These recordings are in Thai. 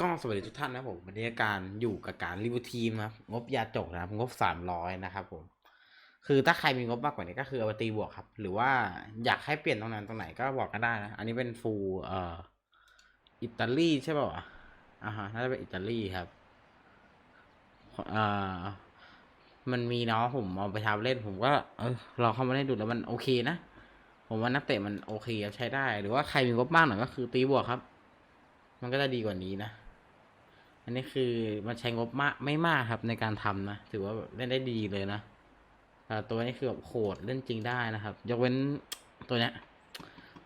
ก็สวัสดีทุกท่านนะผมวันนี้การอยู่กับการรีวิวทีมครับงบยาจกนะครับงบสามร้อยนะครับผม คือถ้าใครมีงบมากกว่านี้ก็คือเอาไปตีบวกครับ หรือว่าอยากให้เปลี่ยนตรงนั้นตรงไหนก็บอกกันได้นะ อันนี้เป็นฟูเอ่ออิตาลีใช่ป่าวะอ่าฮะน่าจะเป็นอิตาลีครับอ่ามันมีเนาะผมเอาไปทำเล่นผมก็เออลองเข้ามาเล่นดูแล้วมันโอเคนะผมว่านักเตะมันโอเคใช้ได้ หรือว่าใครมีงบมากหน่อยก็คือตีบวกครับ มันก็จะดีกว่านี้นะ อันนี้คือมันใช้งบมากไม่มากครับในการทำนะ ถือว่าเล่นได้ดีเลยนะตัวนี้คือแบบโหดเล่นจริงได้นะครับ ยกเว้นตัวเนี้ย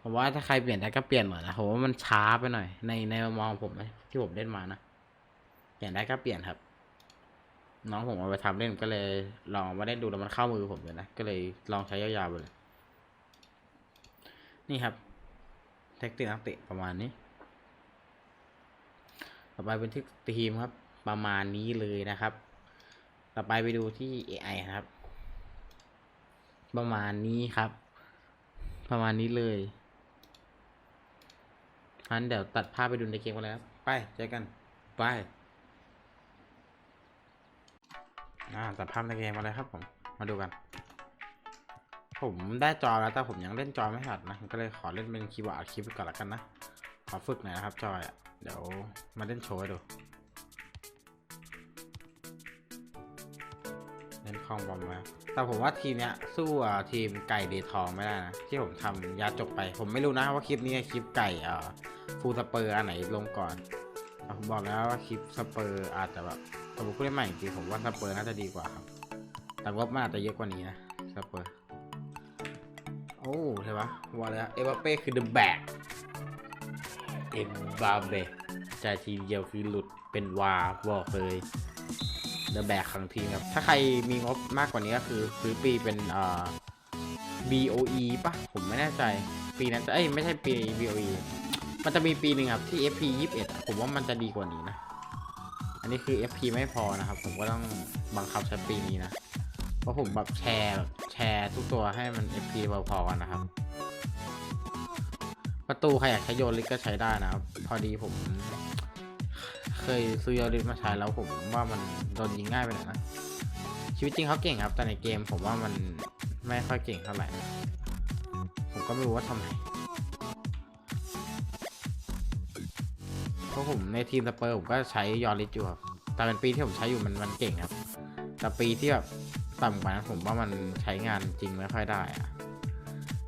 ผมว่าถ้าใครเปลี่ยนได้ก็เปลี่ยนหน่อยนะผมว่ามันช้าไปหน่อย ในในมุมมองผมนะที่ผมเล่นมานะเปลี่ยนได้ก็เปลี่ยนครับ น้องผมเอาไปทำเล่นก็เลยลองมาเล่นดูแล้วมันเข้ามือผมเลยนะก็เลยลองใช้ยาวๆไปเลย นี่ครับ แท็กติกนักเตะประมาณนี้ ต่อไปเป็นที่ทีมครับ ประมาณนี้เลยนะครับ ต่อไปไปดูที่ AI ครับ ประมาณนี้ครับ ประมาณนี้เลยงั้นเดี๋ยวตัดภาพไปดูในเกมกันเลยครับ ไปเจอกันไปอ่าตัดภาพในเกมมาเลยครับผม มาดูกัน ผมได้จอแล้วแต่ผมยังเล่นจอไม่ถนัดนะ ก็เลยขอเล่นเป็นคีย์บอร์ดคลิปก่อนละกันนะ ขอฝึกหน่อยนะครับจอยอะ เดี๋ยวมาเล่นโชว์ดู เล่นคลองบอมมา แต่ผมว่าทีมเนี้ยสู้ทีมไก่เดทองไม่ได้นะ ที่ผมทำยาจกไป ผมไม่รู้นะว่าคลิปนี้คลิปไก่อ่าฟูสเปอร์อันไหนลงก่อนผมบอกแล้วว่าคลิปสเปอร์อาจจะแบบสมมติผู้เล่นใหม่จริงผมว่าสเปอร์น่าจะดีกว่าครับ แต่งบมันอาจจะเยอะกว่านี้นะสเปอร์ โอ้ใช่ปะว่าแล้วเอเบเป้คือ the back เอ็มบาเบใจายทีเดียวคือหลุดเป็นวาบอกเลยเดอะแบกของทีมครับ ถ้าใครมีงบมากกว่านี้ก็คือซื้อปีเป็นเอ่อ BOE ปะผมไม่แน่ใจ ปีนั้นจะเอ้ยไม่ใช่ปี BOE มันจะมีปีหนึ่งครับที่ FP 21อะผมว่ามันจะดีกว่านี้นะ อันนี้คือ FP ไม่พอนะครับ ผมก็ต้องบังคับใช้ปีนี้นะ เพราะผมแบบแชร์แบบแชร์ทุกตัวให้มัน FP พอๆกันนะครับ ประตูใครอยากใช้โยลิกก็ใช้ได้นะครับ พอดีผม เคยซื้อโยลิกมาใช้แล้วผมว่ามันโดนยิงง่ายไปหน่อยนะชีวิตจริงเขาเก่งครับ แต่ในเกมผมว่ามันไม่ค่อยเก่งเท่าไหร่ผมก็ไม่รู้ว่าทำไมเพราะผมในทีมสเปอร์ผมก็ใช้ยอริสอยู่ครับแต่เป็นปีที่ผมใช้อยู่มันมันเก่งครับ แต่ปีที่แบบต่ำกว่านั้นผมว่ามันใช้งานจริงไม่ค่อยได้อะ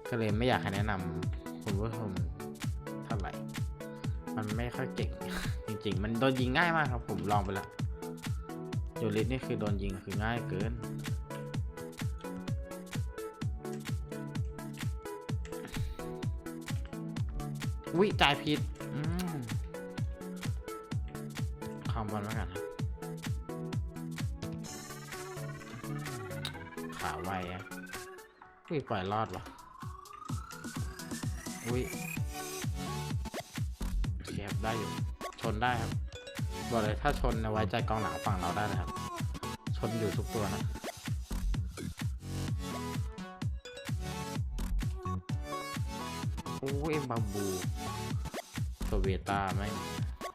ก็เลยไม่อยากให้แนะนำ คุณผู้ชมเท่าไหร่ มันไม่ค่อยเก่ง จริง ๆ มันโดนยิงง่ายมากครับ ผมลองไปแล้วโยลิสนี่คือโดนยิงคือง่ายเกินวิจ่ายผิดอืมคอมบอลมากันครับขาไวอะอุ้ปล่อยรอดวะ อุ้ยโอเคครับได้อยู่ ชนได้ครับ บอกเลยถ้าชนไว้ใจกองหลังฝั่งเราได้เลยครับ ชนอยู่ทุกตัวนะโอ้ยเอ็มบาบูโซเวตาไม่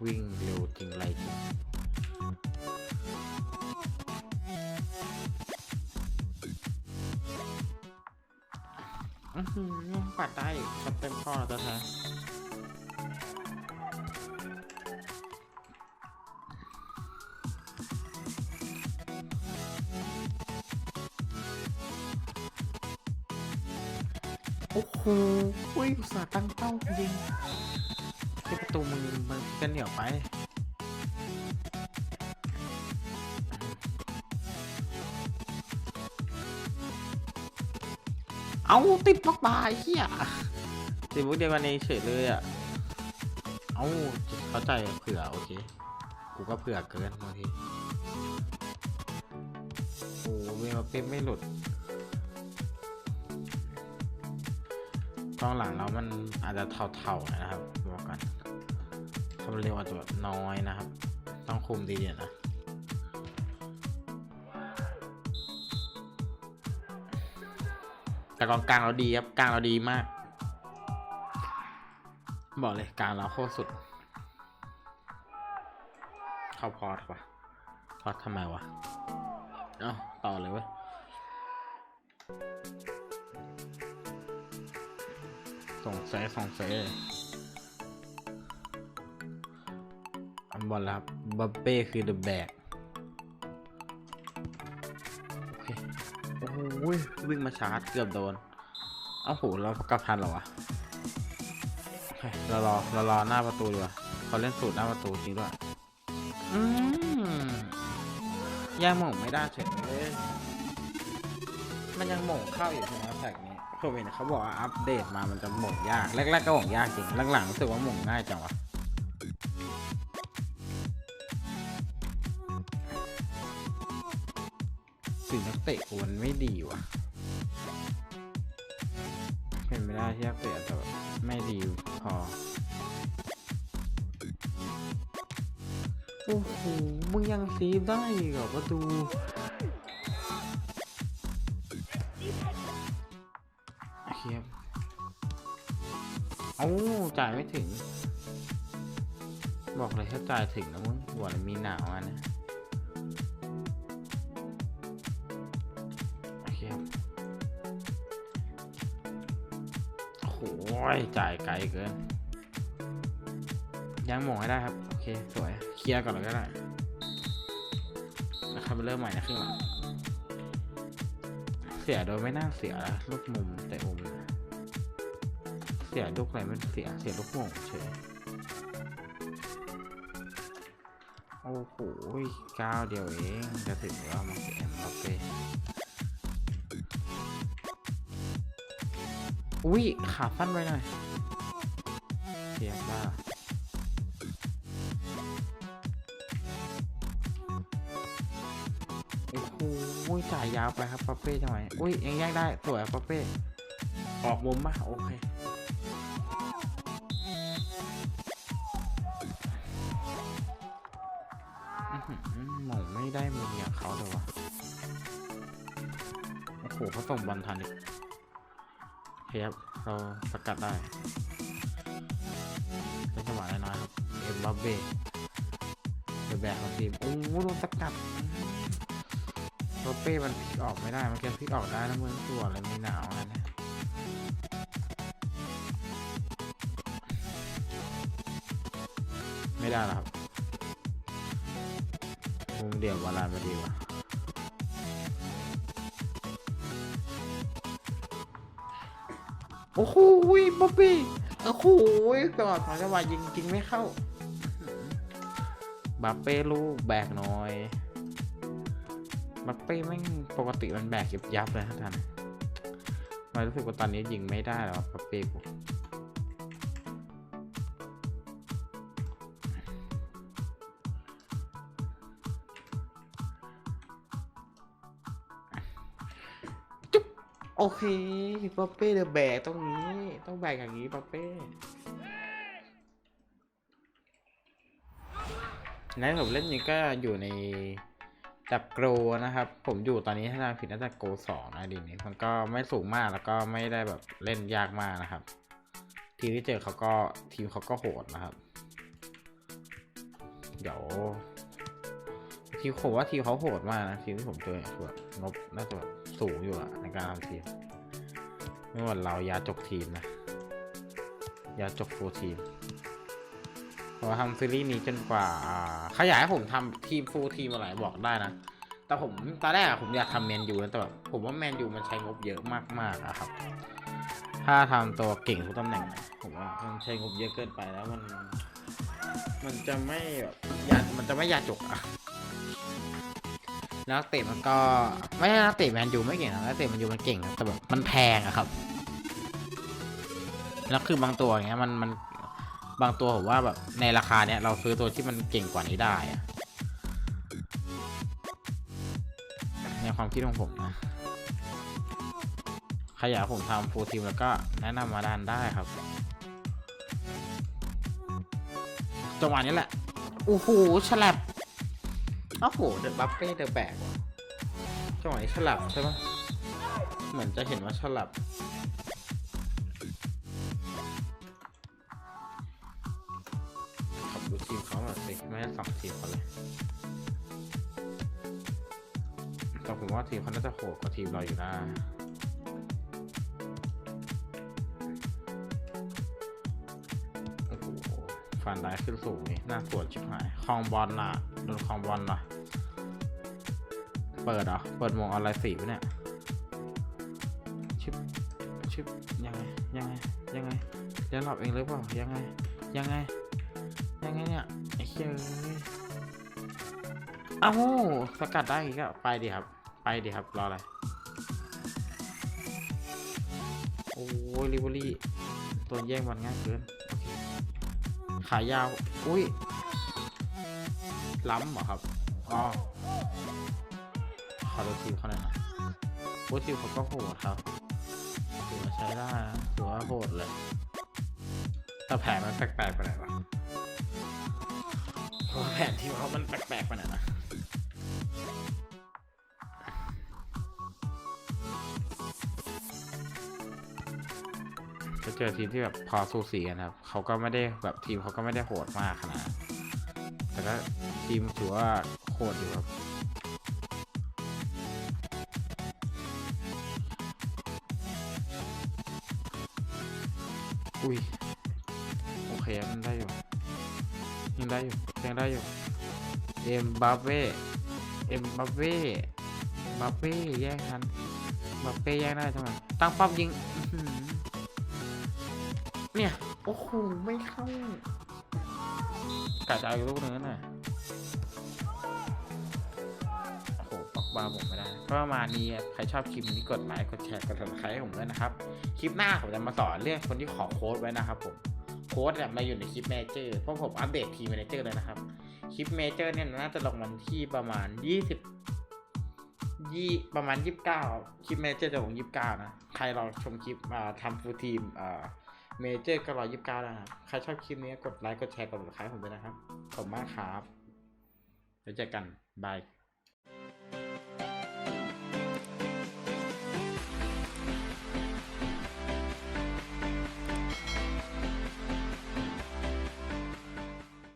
วิ่งเร็วจริงไรจริง อือหือปัดได้ชัดเต็มข้อแล้วแท้โอ้โหอุ้ยอุตส่าห์ตั้งเป้าจริงที่ประตูมึงมันกันเหนียวไป เอาติดบล็อกบายเฮียติดบุกเดียวกันเองเฉยเลยอะ เอาเข้าใจเผื่อโอเค กูก็เผื่อเกินบางทีโอ้เวลเป๊ไม่หลุดกองหลังแล้วมันอาจจะเท่าๆนะครับบอกกันความเร็วอาจจะแบบน้อยนะครับ ต้องคุมดีๆนะ แต่กองกลางเราดีครับกลางเราดีมาก บอกเลยกลางเราโคตรสุด เข้าพอร์ตวะพอร์ตทำไมวะเอ้าต่อเลยเว้ยสงสัยสงสัยอันบอลแล้วครับบับเป้คือเดอะแบก อ้โหวิ่งมาชาร์จเกือบโดนเอ้าโหเรากลับทันเหรอวะเคเรารอเรารอหน้าประตูดีกว่าเขาเล่นสูตรหน้าประตูจริงด้วยอืมยังหม่งไม่ได้เฉยเลยมันยังหม่งเข้าอยู่ใช่ไหมแท็กนี้ผมเห็นเขาบอกว่าอัปเดตมามันจะหม่งยากแรกๆก็หม่งยากจริงหลังๆรู้สึกว่าหม่งง่ายจังวะ เตะกูมันไม่ดีว่ะเป็นไม่ได้ที่นักเตะอาจะแบบไม่ดีพอ โอ้โห มึงยังซีฟได้อีกเหรอประตูเคครับเอ้จ่ายไม่ถึง บอกเลยถ้าจ่ายถึงนะมึงหัวมีหนาวอะนะ อ้โหจ่ายไกลเกินยังหมงให้ได้ครับ โอเค สวย เคลียร์ก่อนเลยก็ได้แล้วครับเริ่มใหม่นะครึ่งหลังเสียโดยไม่น่าเสียลูกมุมแต่อมเสียลูกอะไรไม่เสียเสียลูกโป่งเฉยโอ้โหก้าวเดียวเองจะถึงแล้วมาเสียโอเค อุ้ยขาสั้นไปหน่อยเสียบ้าโอ้โหจ่ายยาวไปครับปาเป้จังไหวอุ้ยยังแยกได้สวยปาเป้ออกมุมปะโอเคอื้อหืองไม่ได้มืออย่างเขาเลยวะโอ้โหเขาส่งบอลทันอีก เคครับเราสกัดได้เป็นจังหวะน้อยๆครับเอ็มบับเบ้เดอะแบกของทีมโอ้โหโดนสกัดโรเป้มันพลิกออกไม่ได้มันแค่พลิกออกได้แล้วมือตัวอะไรไม่หนาวนะไม่ได้หรอครับมุมเดี่ยววาลานมาดีว่า โอ้โหบ๊อบบี้โอ้โหตลอดสองจังหวะยิงจริงไม่เข้าบัปเป้ลูกแบกหน่อยบัปเป้แม่งปกติมันแบกยับยับเลยท่านทำไมรู้สึกว่าตอนนี้ยิงไม่ได้แล้วบัปเป้ โอเคบัปเป้เดอะแบกตรงนี้ ต้องแบกอย่างนี้บัปเป้ แล้วผมเล่นนี้ก็อยู่ในจับโกรนะครับ ผมอยู่ตอนนี้ถ้าจำผิดน่าจะโกสองนะดีนี้มันก็ไม่สูงมากแล้วก็ไม่ได้แบบเล่นยากมากนะครับ ทีมที่เจอเขาก็ทีมเขาก็โหดนะครับ เดี๋ยวทีมผมว่าทีมเขาโหดมากนะทีมที่ผมเจอเนี่ยคือแบบงบน่าจะแบบ สูงอยู่อะในการทำทีมไม่ว่าเรายาจกทีมนะ ยาจกฟูลทีมผมทำซีรีส์นี้จนกว่าเขาอยากให้ผมทำทีมฟูลทีมอะไรบอกได้นะ แต่ผมตอนแรกอะผมอยากทำแมนยูนะแต่แบบผมว่าแมนยูมันใช้งบเยอะมากๆอะครับ ถ้าทำตัวเก่งทุกตำแหน่ง ผมว่ามันใช้งบเยอะเกินไปแล้วมัน มันจะไม่แบบอยากมันจะไม่ยาจกอะ นักเตะมันก็ไม่ใช่นักเตะแมนยูไม่เก่งนะนักเตะแมนยูมันเก่งแต่แบบมันแพงอะครับแล้วคือบางตัวอย่างเงี้ยมันมันบางตัวผมว่าแบบในราคาเนี้ยเราซื้อตัวที่มันเก่งกว่านี้ได้อะในความคิดของผมนะใครอยากให้ผมทำฟูลทีมแล้วก็แนะนำมาด้านได้ครับจังหวะนี้แหละโอ้โหฉลับ โอ้โหเดอะบัฟเฟ่เดอะแบกจังหวะนี้ฉลับใช่ปะเหมือนจะเห็นว่าฉลับ ขับดูทีมเขาหน่อยสิไม่ได้สองทีมเขาเลยแต่ผมว่าทีมเขาน่าจะโหดกว่าทีมเราอยู่นะโอ้โหฟันได้ขึ้นสูงนี่น่าสวนชิบหายคลองบอลล่ะ โดนคลองบอลล่ะ เปิดเหรอ เปิดวงออนไลน์สี่ะเนี่ย ชิบ ชิบ ยังไง ยังไง ยังไงเดี๋ยวหลับเองหรือเปล่า ยังไง ยังไง ยังไงเนี่ยไอ้เหี้ยเอ้ยเอ้าสกัดได้อีกอะไปดิครับ ไปดิครับ รออะไร โอ้ยลิเวอรี่ตัวแย่งบอลง่ายเกิน ขายาว อุ้ยล้ำเหรอครับ อ๋อ อดูทีมเขาหน่อยนะโอ้ยทีมเขาก็โหดครับถือว่าใช้ได้นะถือว่าโหดเลยแต่แผนมันแปลกๆไปไหนวะเพราะแผนทีมเขามันแปลกๆไปไหนนะจะเจอทีมที่แบบพอสูสีกันครับเขาก็ไม่ได้แบบทีมเขาก็ไม่ได้โหดมากขนาดแต่ก็ทีมถือว่าโหดอยู่ครับ อุ้ยโอเคมันได้อยู่ยังได้อยู่ยังได้อยู่เอ็มบัปเป้เอ็มบัปเป้บัปเป้แย่งกันบัปเป้แย่งได้ทำไมตั้งป้อมยิงเนี่ยโอ้โหไม่เข้ากะจะเอาลูกนึงนั่นน่ะ โหปอกบาผมไม่ได้ก็ประมาณนี้ใครชอบคลิปนี้กดไลค์กดแชร์กด subscribe ให้ผมด้วยนะครับ คลิปหน้าผมจะมาสอนเรื่องคนที่ขอโค้ดไว้นะครับผมโค้ดเนี่ยมาอยู่ในคลิปเมเจอร์เพราะผมอัปเดตทีมเมเจอร์เลยนะครับคลิปเมเจอร์เนี่ยน่าจะลงวันที่ประมาณยี่สิบยี่ประมาณยี่สิบเก้าคลิปเมเจอร์จะลงยี่สิบเก้านะ ใครรอชมคลิปทำฟูลทีมเมเจอร์ก็รอยี่สิบเก้าแล้วนะครับ ใครชอบคลิปนี้กดไลค์กดแชร์กดติดตามผมด้วยนะครับ ขอบคุณมากครับ แล้วเจอกัน บาย